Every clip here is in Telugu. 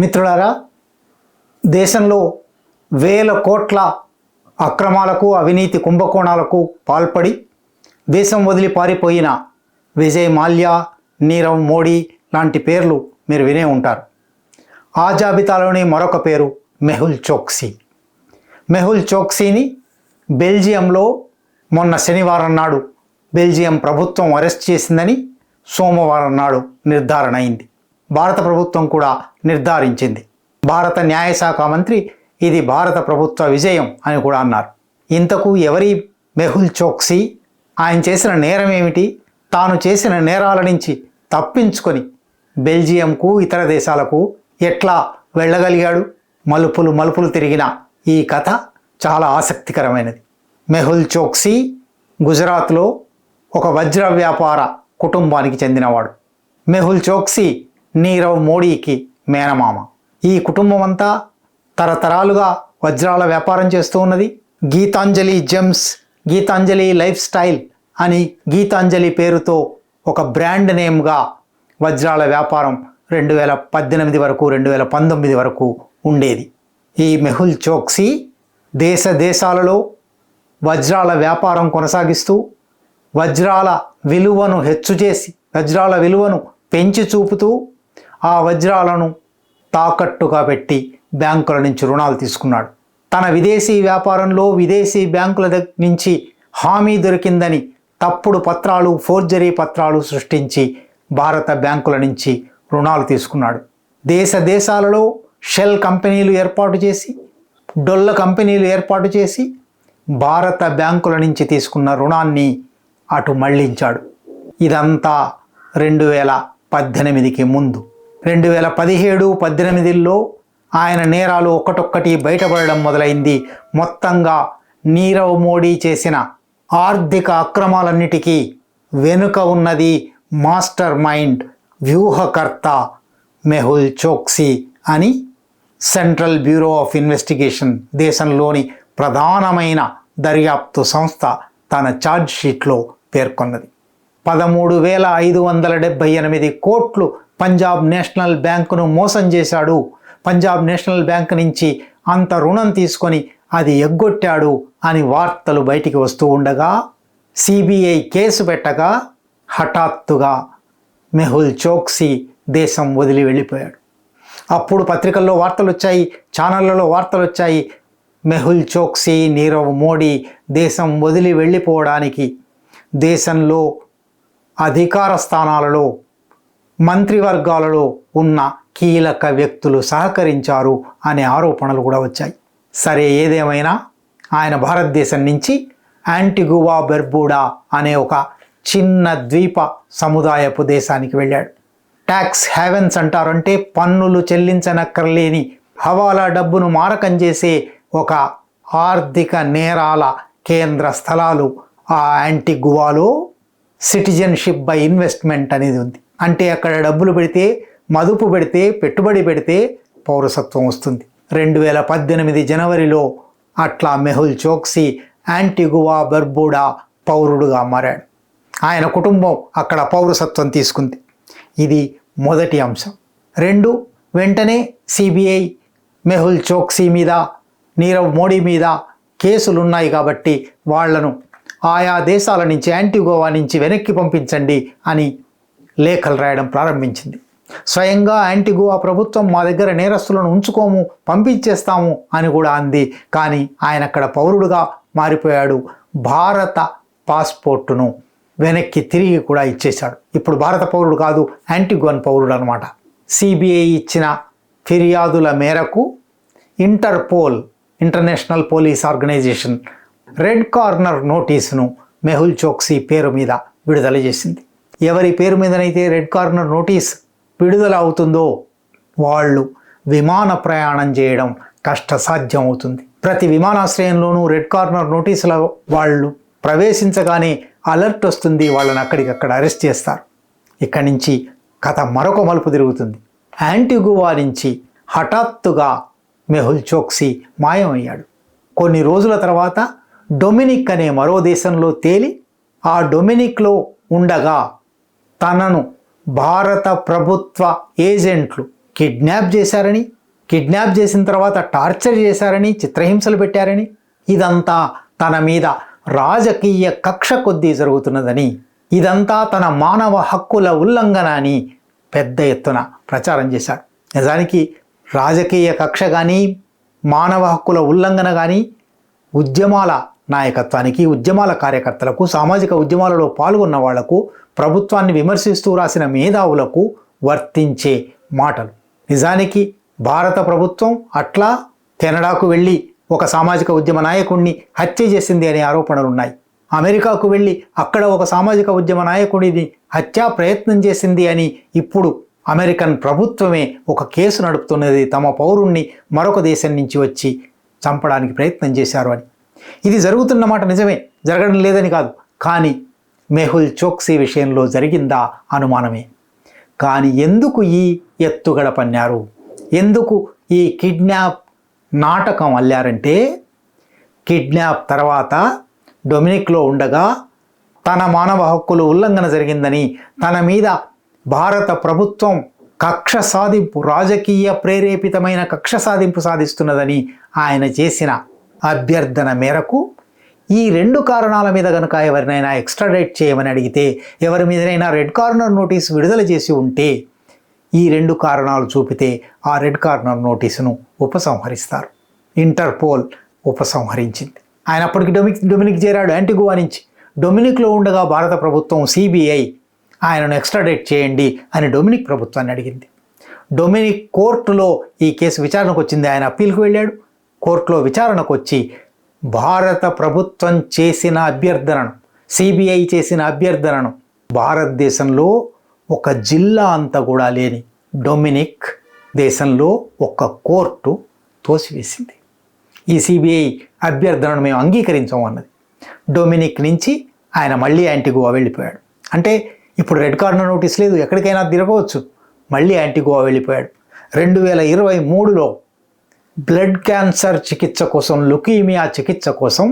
మిత్రులారా దేశంలో వేల కోట్ల అక్రమాలకు అవినీతి కుంభకోణాలకు పాల్పడి దేశం వదిలి పారిపోయిన విజయ్ మాల్యా నీరవ్ మోడీ లాంటి పేర్లు మీరు వినే ఉంటారు. ఆ జాబితాలోని మరొక పేరు మెహుల్ చోక్సీ. మెహుల్ చోక్సీని బెల్జియంలో మొన్న శనివారం నాడు బెల్జియం ప్రభుత్వం అరెస్ట్ చేసిందని సోమవారం నాడు నిర్ధారణ అయింది. భారత ప్రభుత్వం కూడా నిర్ధారించింది. భారత న్యాయశాఖ మంత్రి ఇది భారత ప్రభుత్వ విజయం అని కూడా అన్నారు. ఇంతకు ఎవరి మెహుల్ చోక్సీ? ఆయన చేసిన నేరం ఏమిటి? తాను చేసిన నేరాల నుంచి తప్పించుకొని బెల్జియంకు ఇతర దేశాలకు ఎట్లా వెళ్ళగలిగాడు? మలుపులు మలుపులు తిరిగిన ఈ కథ చాలా ఆసక్తికరమైనది. మెహుల్ చోక్సీ గుజరాత్లో ఒక వజ్ర వ్యాపార కుటుంబానికి చెందినవాడు. మెహుల్ చోక్సీ నీరవ్ మోడీకి మేనమామ. ఈ కుటుంబం అంతా తరతరాలుగా వజ్రాల వ్యాపారం చేస్తూ ఉన్నది. Gitanjali Gems Gitanjali life style అని గీతాంజలి పేరుతో ఒక బ్రాండ్ నేమ్గా వజ్రాల వ్యాపారం రెండు వేల పద్దెనిమిది వరకు రెండు వేల పంతొమ్మిది వరకు ఉండేది. ఈ మెహుల్ చోక్సీ దేశ దేశాలలో వజ్రాల వ్యాపారం కొనసాగిస్తూ వజ్రాల విలువను హెచ్చు చేసి వజ్రాల విలువను పెంచి చూపుతూ ఆ వజ్రాలను తాకట్టుగా పెట్టి బ్యాంకుల నుంచి రుణాలు తీసుకున్నాడు. తన విదేశీ వ్యాపారంలో విదేశీ బ్యాంకుల నుంచి హామీ దొరికిందని తప్పుడు పత్రాలు ఫోర్జరీ పత్రాలు సృష్టించి భారత బ్యాంకుల నుంచి రుణాలు తీసుకున్నాడు. దేశ దేశాలలో షెల్ కంపెనీలు ఏర్పాటు చేసి డొల్ల కంపెనీలు ఏర్పాటు చేసి భారత బ్యాంకుల నుంచి తీసుకున్న రుణాన్ని అటు మళ్ళించాడు. ఇదంతా రెండు వేల పద్దెనిమిదికి ముందు. రెండు వేల పదిహేడు పద్దెనిమిదిలో ఆయన నేరాలు ఒకటొక్కటి బయటపడడం మొదలైంది. మొత్తంగా నీరవ్ మోడీ చేసిన ఆర్థిక అక్రమాలన్నిటికీ వెనుక ఉన్నది మాస్టర్ మైండ్ వ్యూహకర్త మెహుల్ చోక్సీ అని సెంట్రల్ బ్యూరో ఆఫ్ ఇన్వెస్టిగేషన్ దేశంలోని ప్రధానమైన దర్యాప్తు సంస్థ తన ఛార్జ్ షీట్లో పేర్కొన్నది. పదమూడు వేల ఐదు వందల డెబ్భై ఎనిమిది కోట్లు పంజాబ్ నేషనల్ బ్యాంకును మోసం చేశాడు. పంజాబ్ నేషనల్ బ్యాంక్ నుంచి అంత రుణం తీసుకొని అది ఎగ్గొట్టాడు అని వార్తలు బయటికి వస్తూ ఉండగా సిబిఐ కేసు పెట్టగా హఠాత్తుగా మెహుల్ చోక్సీ దేశం వదిలి వెళ్ళిపోయాడు. అప్పుడు పత్రికల్లో వార్తలు వచ్చాయి ఛానళ్ళలో వార్తలు వచ్చాయి. మెహుల్ చోక్సీ నీరవ్ మోడీ దేశం వదిలి వెళ్ళిపోవడానికి దేశంలో అధికార స్థానాలలో మంత్రివర్గాలలో ఉన్న కీలక వ్యక్తులు సహకరించారు అనే ఆరోపణలు కూడా వచ్చాయి. సరే ఏదేమైనా ఆయన భారతదేశం నుంచి యాంటిగువా బెర్బూడా అనే ఒక చిన్న ద్వీప సముదాయపు దేశానికి వెళ్ళాడు. ట్యాక్స్ హ్యావెన్స్ అంటారంటే పన్నులు చెల్లించనక్కర్లేని హవాలా డబ్బును మారకం చేసే ఒక ఆర్థిక నేరాల కేంద్ర స్థలాలు ఆ యాంటిగువాలో సిటిజన్షిప్ బై ఇన్వెస్ట్మెంట్ అనేది ఉంది. అంటే అక్కడ డబ్బులు పెడితే మదుపు పెడితే పెట్టుబడి పెడితే పౌరసత్వం వస్తుంది. రెండు వేల పద్దెనిమిది జనవరిలో అట్లా మెహుల్ చోక్సీ యాంటిగువా బర్బూడా పౌరుడుగా మారాడు. ఆయన కుటుంబం అక్కడ పౌరసత్వం తీసుకుంది. ఇది మొదటి అంశం. రెండు వెంటనే సిబిఐ మెహుల్ చోక్సీ మీద నీరవ్ మోడీ మీద కేసులు ఉన్నాయి కాబట్టి వాళ్ళను ఆయా దేశాల నుంచి యాంటీగోవా నుంచి వెనక్కి పంపించండి అని లేఖలు రాయడం ప్రారంభించింది. స్వయంగా యాంటీగోవా ప్రభుత్వం మా దగ్గర నేరస్తులను ఉంచుకోము పంపించేస్తాము అని కూడా అంది. కానీ ఆయన అక్కడ పౌరుడుగా మారిపోయాడు. భారత పాస్పోర్టును వెనక్కి తిరిగి కూడా ఇచ్చేశాడు. ఇప్పుడు భారత పౌరుడు కాదు యాంటిగోన్ పౌరుడు అనమాట సిబిఐ ఇచ్చిన ఫిర్యాదుల మేరకు Interpol international police organisation red corner నోటీసును Mehul Choksi పేరు మీద విడుదల చేసింది. ఎవరి పేరు మీదనైతే రెడ్ కార్నర్ నోటీస్ విడుదల అవుతుందో వాళ్ళు విమాన ప్రయాణం చేయడం కష్టసాధ్యం అవుతుంది ప్రతి విమానాశ్రయంలోనూ రెడ్ కార్నర్ నోటీసుల వాళ్ళు ప్రవేశించగానే అలర్ట్ వస్తుంది వాళ్ళని అక్కడికక్కడ అరెస్ట్ చేస్తారు. ఇక్కడి నుంచి కథ మరొక మలుపు తిరుగుతుంది. యాంటిగువా నుంచి హఠాత్తుగా మెహుల్ చోక్సీ మాయమయ్యాడు. కొన్ని రోజుల తర్వాత డొమినిక్ అనే మరో దేశంలో తేలి ఆ డొమినిక్లో ఉండగా తనను భారత ప్రభుత్వ ఏజెంట్లు కిడ్నాప్ చేశారని కిడ్నాప్ చేసిన తర్వాత టార్చర్ చేశారని చిత్రహింసలు పెట్టారని ఇదంతా తన మీద రాజకీయ కక్ష కొద్దీ జరుగుతున్నదని ఇదంతా తన మానవ హక్కుల ఉల్లంఘన అని పెద్ద ఎత్తున ప్రచారం చేశాడు నిజానికి రాజకీయ కక్ష కానీ మానవ హక్కుల ఉల్లంఘన కానీ ఉద్యమాల నాయకత్వానికి ఉద్యమాల కార్యకర్తలకు సామాజిక ఉద్యమాలలో పాల్గొన్న వాళ్ళకు ప్రభుత్వాన్ని విమర్శిస్తూ రాసిన మేధావులకు వర్తించే మాటలు. నిజానికి భారత ప్రభుత్వం అట్లా కెనడాకు వెళ్ళి ఒక సామాజిక ఉద్యమ నాయకుడిని హత్య చేసింది అనే ఆరోపణలు ఉన్నాయి అమెరికాకు వెళ్ళి అక్కడ ఒక సామాజిక ఉద్యమ నాయకుడిని హత్యా ప్రయత్నం చేసింది అని ఇప్పుడు అమెరికన్ ప్రభుత్వమే ఒక కేసు నడుపుతున్నది తమ పౌరుణ్ణి మరొక దేశం నుంచి వచ్చి చంపడానికి ప్రయత్నం చేశారు అని. ఇది జరుగుతున్న మాట నిజమే జరగడం లేదని కాదు. కానీ మెహుల్ చోక్సీ విషయంలో జరిగిందా అనుమానమే. కానీ ఎందుకు ఈ ఎత్తుగడ పన్నారు ఎందుకు ఈ కిడ్నాప్ నాటకం అల్లారంటే కిడ్నాప్ తర్వాత డొమినిక్లో ఉండగా తన మానవ హక్కులు ఉల్లంఘన జరిగిందని తన మీద భారత ప్రభుత్వం కక్ష సాధింపు రాజకీయ ప్రేరేపితమైన కక్ష సాధింపు సాధిస్తున్నదని ఆయన చేసిన అభ్యర్థన మేరకు ఈ రెండు కారణాల మీద కనుక ఎవరినైనా ఎక్స్ట్రాడేట్ చేయమని అడిగితే ఎవరి మీదనైనా రెడ్ కార్నర్ నోటీస్ విడుదల చేసి ఉంటే ఈ రెండు కారణాలు చూపితే ఆ రెడ్ కార్నర్ నోటీసును ఉపసంహరిస్తారు. ఇంటర్పోల్ ఉపసంహరించింది. ఆయన అప్పటికి డొమినిక్ డొమినిక్ చేరాడు యాంటిగువా నుంచి డొమినిక్లో ఉండగా భారత ప్రభుత్వం సిబిఐ ఆయనను ఎక్స్ట్రాడేట్ చేయండి అని డొమినిక్ ప్రభుత్వాన్ని అడిగింది. డొమినిక్ కోర్టులో ఈ కేసు విచారణకు వచ్చింది ఆయన అప్పీల్కి వెళ్ళాడు. కోర్టులో విచారణకు వచ్చి భారత ప్రభుత్వం చేసిన అభ్యర్థనను సిబిఐ చేసిన అభ్యర్థనను భారతదేశంలో ఒక జిల్లా అంతా కూడా లేని డొమినిక్ దేశంలో ఒక కోర్టు తోసివేసింది. ఈ సిబిఐ అభ్యర్థనను మేము అంగీకరించాం అన్నది. డొమినిక్ నుంచి ఆయన మళ్ళీ యాంటిగోవా వెళ్ళిపోయాడు. అంటే ఇప్పుడు రెడ్ కార్నర్ నోటీస్ లేదు ఎక్కడికైనా తిరగవచ్చు. మళ్ళీ యాంటిగోవా వెళ్ళిపోయాడు. రెండు వేల ఇరవై మూడులో బ్లడ్ క్యాన్సర్ చికిత్స కోసం లుకీమియా చికిత్స కోసం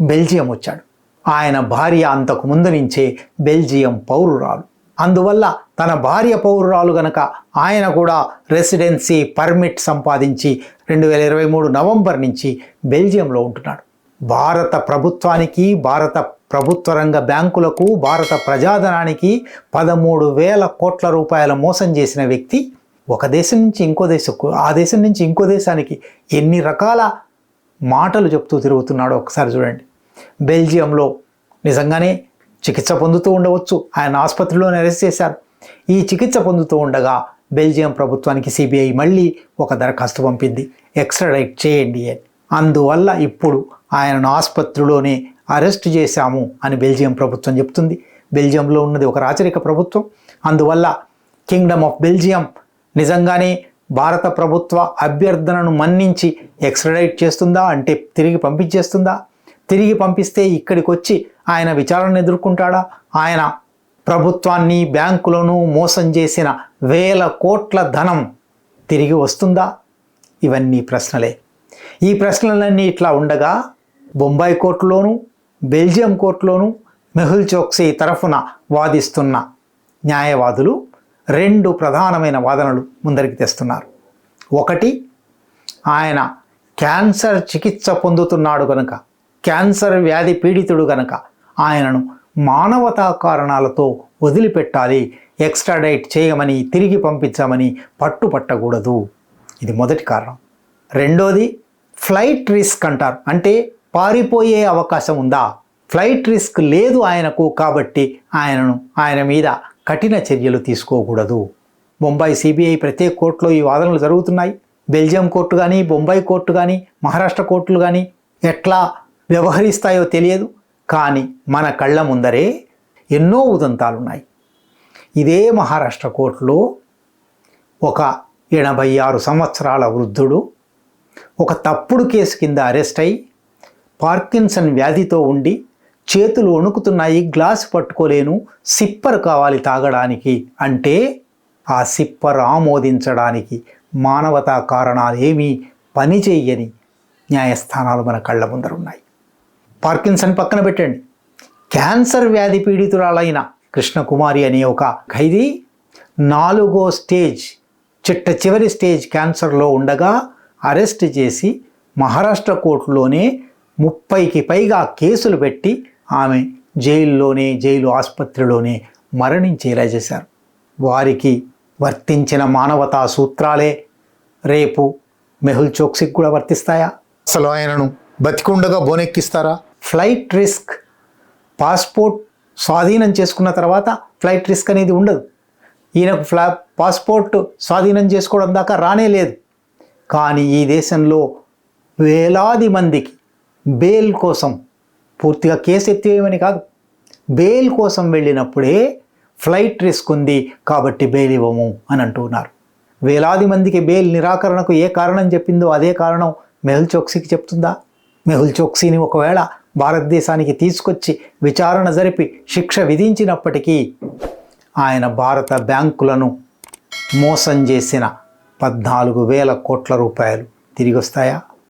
బెల్జియం వచ్చాడు. ఆయన భార్య అంతకు ముందు నుంచే బెల్జియం పౌరురాలు. అందువల్ల తన భార్య పౌరురాలు గనక ఆయన కూడా రెసిడెన్సీ పర్మిట్ సంపాదించి రెండు వేల ఇరవై మూడు నవంబర్ నుంచి బెల్జియంలో ఉంటున్నాడు. భారత ప్రభుత్వానికి భారత ప్రభుత్వ రంగ బ్యాంకులకు భారత ప్రజాధనానికి పదమూడు వేల కోట్ల రూపాయల మోసం చేసిన వ్యక్తి ఒక దేశం నుంచి ఇంకో దేశకు ఆ దేశం నుంచి ఇంకో దేశానికి ఎన్ని రకాల మాటలు చెప్తూ తిరుగుతున్నాడో ఒకసారి చూడండి. బెల్జియంలో నిజంగానే చికిత్స పొందుతూ ఉండవచ్చు. ఆయన ఆసుపత్రిలోనే అరెస్ట్ చేశారు. ఈ చికిత్స పొందుతూ ఉండగా బెల్జియం ప్రభుత్వానికి సిబిఐ మళ్ళీ ఒక దరఖాస్తు పంపింది. ఎక్స్ట్రాడైట్ చేయండి అని. అందువల్ల ఇప్పుడు ఆయనను ఆసుపత్రిలోనే అరెస్ట్ చేశాము అని బెల్జియం ప్రభుత్వం చెప్తుంది. బెల్జియంలో ఉన్నది ఒక రాచరిక ప్రభుత్వం. అందువల్ల కింగ్డమ్ ఆఫ్ బెల్జియం నిజంగానే భారత ప్రభుత్వ అభ్యర్థనను మన్నించి ఎక్స్ట్రడైట్ చేస్తుందా? అంటే తిరిగి పంపించేస్తుందా? తిరిగి పంపిస్తే ఇక్కడికి వచ్చి ఆయన విచారణ ఎదుర్కొంటాడా? ఆయన ప్రభుత్వాన్ని బ్యాంకులను మోసం చేసిన వేల కోట్ల ధనం తిరిగి వస్తుందా? ఇవన్నీ ప్రశ్నలే. ఈ ప్రశ్నలన్నీ ఇట్లా ఉండగా బొంబాయి కోర్టులోను బెల్జియం కోర్టులోను మెహుల్ చోక్సీ తరఫున వాదిస్తున్న న్యాయవాదులు రెండు ప్రధానమైన వాదనలు ముందరికి తెస్తున్నారు. ఒకటి ఆయన క్యాన్సర్ చికిత్స పొందుతున్నాడు కనుక క్యాన్సర్ వ్యాధి పీడితుడు కనుక ఆయనను మానవతా కారణాలతో వదిలిపెట్టాలి ఎక్స్ట్రాడైట్ చేయమని తిరిగి పంపించమని పట్టుపట్టకూడదు. ఇది మొదటి కారణం. రెండోది ఫ్లైట్ రిస్క్ అంటారు. అంటే పారిపోయే అవకాశం ఉందా? ఫ్లైట్ రిస్క్ లేదు ఆయనకు కాబట్టి ఆయనను ఆయన మీద కఠిన చర్యలు తీసుకోకూడదు. బొంబాయి సిబిఐ ప్రత్యేక కోర్టులో ఈ వాదనలు జరుగుతున్నాయి. బెల్జియం కోర్టు కానీ బొంబాయి కోర్టు కానీ మహారాష్ట్ర కోర్టులు కానీ ఎట్లా వ్యవహరిస్తాయో తెలియదు. కానీ మన కళ్ళ ముందరే ఎన్నో ఉదంతాలు ఉన్నాయి ఇదే మహారాష్ట్ర కోర్టులో ఒక ఎనభై ఆరు సంవత్సరాల వృద్ధుడు ఒక తప్పుడు కేసు కింద అరెస్ట్ అయి పార్కిన్సన్ వ్యాధితో ఉండి చేతులు వణుకుతున్నాయి గ్లాస్ పట్టుకోలేను సిప్పర్ కావాలి తాగడానికి. అంటే ఆ సిప్పర్ ఆమోదించడానికి మానవతా కారణాలు ఏమీ పని చేయని న్యాయస్థానాలు మన కళ్ళ ముందర ఉన్నాయి పార్కిన్సన్ పక్కన పెట్టండి. క్యాన్సర్ వ్యాధి పీడితురాలైన కృష్ణకుమారి అనే ఒక ఖైదీ నాలుగో స్టేజ్ చిట్ట చివరి స్టేజ్ క్యాన్సర్లో ఉండగా అరెస్ట్ చేసి మహారాష్ట్ర కోర్టులోనే ముప్పైకి పైగా కేసులు పెట్టి ఆమె జైల్లోనే జైలు ఆసుపత్రిలోనే మరణించేలా చేశారు. వారికి వర్తించిన మానవతా సూత్రాలే రేపు మెహుల్ చోక్సికి కూడా వర్తిస్తాయా? అసలు ఆయనను బతికుండగా బోనెక్కిస్తారా? ఫ్లైట్ రిస్క్ పాస్పోర్ట్ స్వాధీనం చేసుకున్న తర్వాత ఫ్లైట్ రిస్క్ అనేది ఉండదు. ఈయనకు ఫ్లా పాస్పోర్ట్ స్వాధీనం చేసుకోవడం దాకా రానే లేదు. కానీ ఈ దేశంలో వేలాది మందికి బెయిల్ కోసం పూర్తిగా కేసు ఎత్తివేయమని కాదు. బెయిల్ కోసం వెళ్ళినప్పుడే ఫ్లైట్ రిస్క్ ఉంది కాబట్టి బెయిల్ ఇవ్వము అని అంటున్నారు. వేలాది మందికి బెయిల్ నిరాకరణకు ఏ కారణం చెప్పిందో అదే కారణం మెహుల్ చోక్సీకి చెప్తుందా? మెహుల్ చోక్సీని ఒకవేళ భారతదేశానికి తీసుకొచ్చి విచారణ జరిపి శిక్ష విధించినప్పటికీ ఆయన భారత బ్యాంకులను మోసం చేసిన పద్నాలుగు వేల కోట్ల రూపాయలు తిరిగి వస్తాయా?